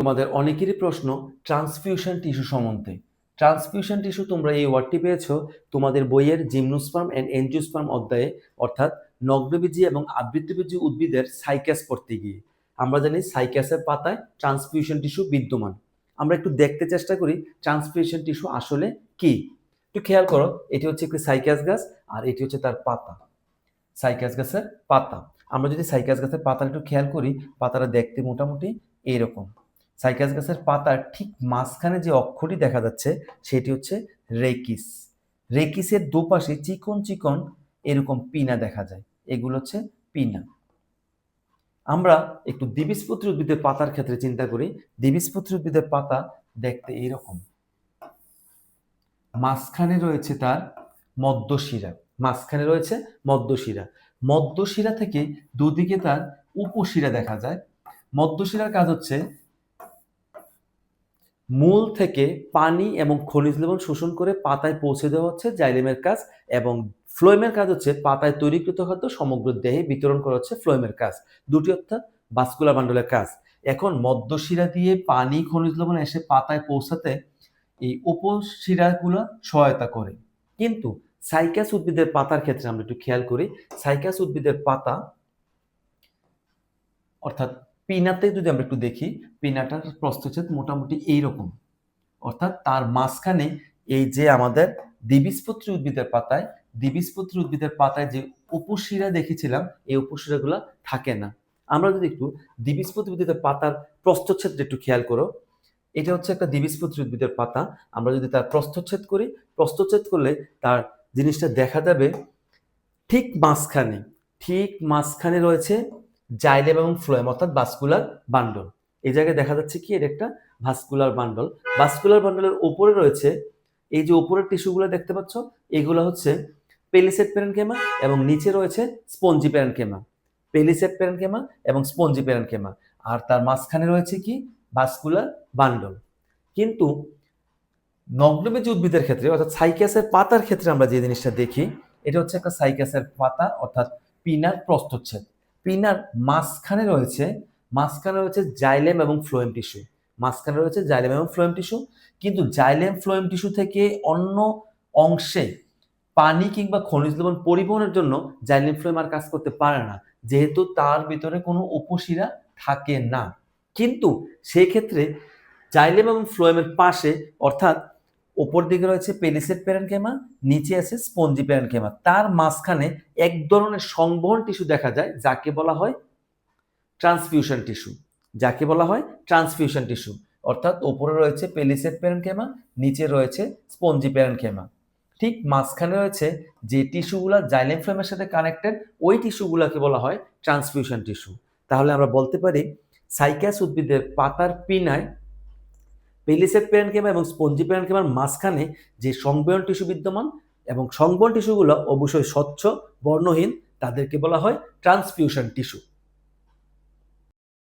তোমাদের অনেকেরই প্রশ্ন ট্রান্সফিউশন টিস্যু সম্বন্ধে। ট্রান্সফিউশন টিস্যু তোমরা এই ওয়ার্ডটি পেয়েছ, তোমাদের বইয়ের জিমনোস্পার্ম অ্যান্ড এনজিওস্পার্ম অধ্যায়ে, অর্থাৎ নগ্নবীজি এবং আবৃত্তিবীজি উদ্ভিদের সাইকাস পড়তে গিয়ে। আমরা জানি সাইকাসের পাতায় ট্রান্সফিউশন টিস্যু বিদ্যমান। আমরা একটু দেখতে চেষ্টা করি ট্রান্সফিউশন টিস্যু আসলে কি। একটু খেয়াল করো, এটি হচ্ছে একটি সাইকাস গাছ আর এটি হচ্ছে তার পাতা। সাইকাস গাছের পাতা। আমরা যদি সাইকাস গাছের পাতা একটু খেয়াল করি, পাতাটা দেখতে মোটামুটি এইরকম। সাইকাস গাছের পাতার ঠিক মাঝখানে যে অক্ষরটি দেখা যাচ্ছে, সেটি হচ্ছে রেকিস। রেকিসের দুপাশে চিকন চিকন এরকম পিনা দেখা যায়। এগুলো হচ্ছে পিনা। আমরা একটু দ্বিবীজপত্রী উদ্ভিদের পাতার ক্ষেত্রে চিন্তা করি। দ্বিবীজপত্রী উদ্ভিদের পাতা দেখতে এইরকম মাঝখানে রয়েছে তার মদ্যশিরা। মাঝখানে রয়েছে মদ্যশিরা। মদ্যশিরা থেকে দুদিকে তার উপশিরা দেখা যায়। মদ্যশিরার কাজ হচ্ছে মূল থেকে পানি এবং খনিজ লবণ শোষণ করে পাতায় পৌঁছে দেওয়া হচ্ছে জাইলেমের কাজ এবং ফ্লোয়েমের কাজ হচ্ছে পাতায় তৈরিকৃত খাদ্য সমগ্র দেহে বিতরণ করা হচ্ছে ফ্লোয়েমের কাজ। দুটি অর্থাৎ বাস্কুলার বান্ডলের কাজ। এখন মদ্যশিরা দিয়ে পানি, খনিজ লবণ এসে পাতায় পৌঁছাতে এই উপশিরাগুলো সহায়তা করে। কিন্তু সাইকাস উদ্ভিদের পাতার ক্ষেত্রে আমরা একটু খেয়াল করি, সাইকাস উদ্ভিদের পাতা অর্থাৎ পিনাতে যদি আমরা একটু দেখি, পিনাটার প্রস্থচ্ছেদ মোটামুটি এইরকম। অর্থাৎ তার মাঝখানে এই যে আমাদের দ্বিবীজপত্রী উদ্ভিদের পাতায়, দ্বিবীজপত্রী উদ্ভিদের পাতায় যে উপশিরা দেখেছিলাম, এই উপশিরাগুলো থাকে না। আমরা যদি একটু দ্বিবীজপত্রী উদ্ভিদের পাতার প্রস্থচ্ছেদটা একটু খেয়াল করো, এটা হচ্ছে একটা দ্বিবীজপত্রী উদ্ভিদের পাতা। আমরা যদি তার প্রস্থচ্ছেদ করি, প্রস্থচ্ছেদ করলে তার জিনিসটা দেখা যাবে ঠিক মাঝখানে ঠিক মাঝখানে রয়েছে জাইলেম এবং ফ্লোয়েম, অর্থাৎ ভাস্কুলার বান্ডল এই জায়গায় দেখা যাচ্ছে কি? এটা একটা ভাস্কুলার বান্ডল ভাস্কুলার বান্ডলের উপরে রয়েছে এই যে উপরের টিস্যুগুলো দেখতে পাচ্ছ, এগুলো হচ্ছে পেলিসেট প্যারেনকেমা এবং নিচে রয়েছে স্পঞ্জি প্যারেনকেমা পেলিসেট প্যারেনকেমা এবং স্পঞ্জি প্যারেনকেমা আর তার মাঝখানে রয়েছে কি? ভাস্কুলার বান্ডল কিন্তু নগ্নবীজ উদ্ভিদের ক্ষেত্রে, অর্থাৎ সাইকাসের পাতার ক্ষেত্রে আমরা যে জিনিসটা দেখি, এটা হচ্ছে একটা সাইকাসের পাতা, অর্থাৎ পিনার প্রস্থচ্ছেদ। পিনার মাঝখানে রয়েছে মাঝখানে রয়েছে জাইলেম এবং ফ্লোয়েম টিস্যু। মাঝখানে রয়েছে জাইলেম এবং ফ্লোয়েম টিস্যু। কিন্তু জাইলেম, ফ্লোয়েম টিস্যু থেকে অন্য অংশে পানি কিংবা খনিজ লবণ পরিবহনের জন্য জাইলেম, ফ্লোয়েম আর কাজ করতে পারে না। যেহেতু তার ভিতরে কোনো উপশিরা থাকে না। কিন্তু সেই ক্ষেত্রে জাইলেম এবং ফ্লোয়েমের পাশে, অর্থাৎ ওপর দিকে রয়েছে পেলিসেট প্যারেনকেমা নিচে আছে স্পঞ্জি প্যারেনকেমা তার মাঝখানে এক ধরনের সংবহন টিস্যু দেখা যায়, যাকে বলা হয় ট্রান্সফিউশন টিস্যু। যাকে বলা হয় ট্রান্সফিউশন টিস্যু। অর্থাৎ ওপরে রয়েছে পেলিসেট প্যারেনকেমা নিচে রয়েছে স্পঞ্জি প্যারেনকেমা ঠিক মাঝখানে রয়েছে যে টিস্যুগুলো জাইলেম ফ্লেমের সাথে কানেক্টেড, ওই টিস্যুগুলোকে বলা হয় ট্রান্সফিউশন টিস্যু। তাহলে আমরা বলতে পারি, সাইকাস উদ্ভিদের পাতার পিনায় পেলিসেট প্যারেনকেমা এবং স্পঞ্জি প্যারেনকেমার মাঝখানে যে সংবয়ন টিস্যু বিদ্যমান এবং সংবয়ন টিস্যুগুলো অবশ্যই স্বচ্ছ, বর্ণহীন, তাদেরকে বলা হয় ট্রান্সফিউশন টিস্যু।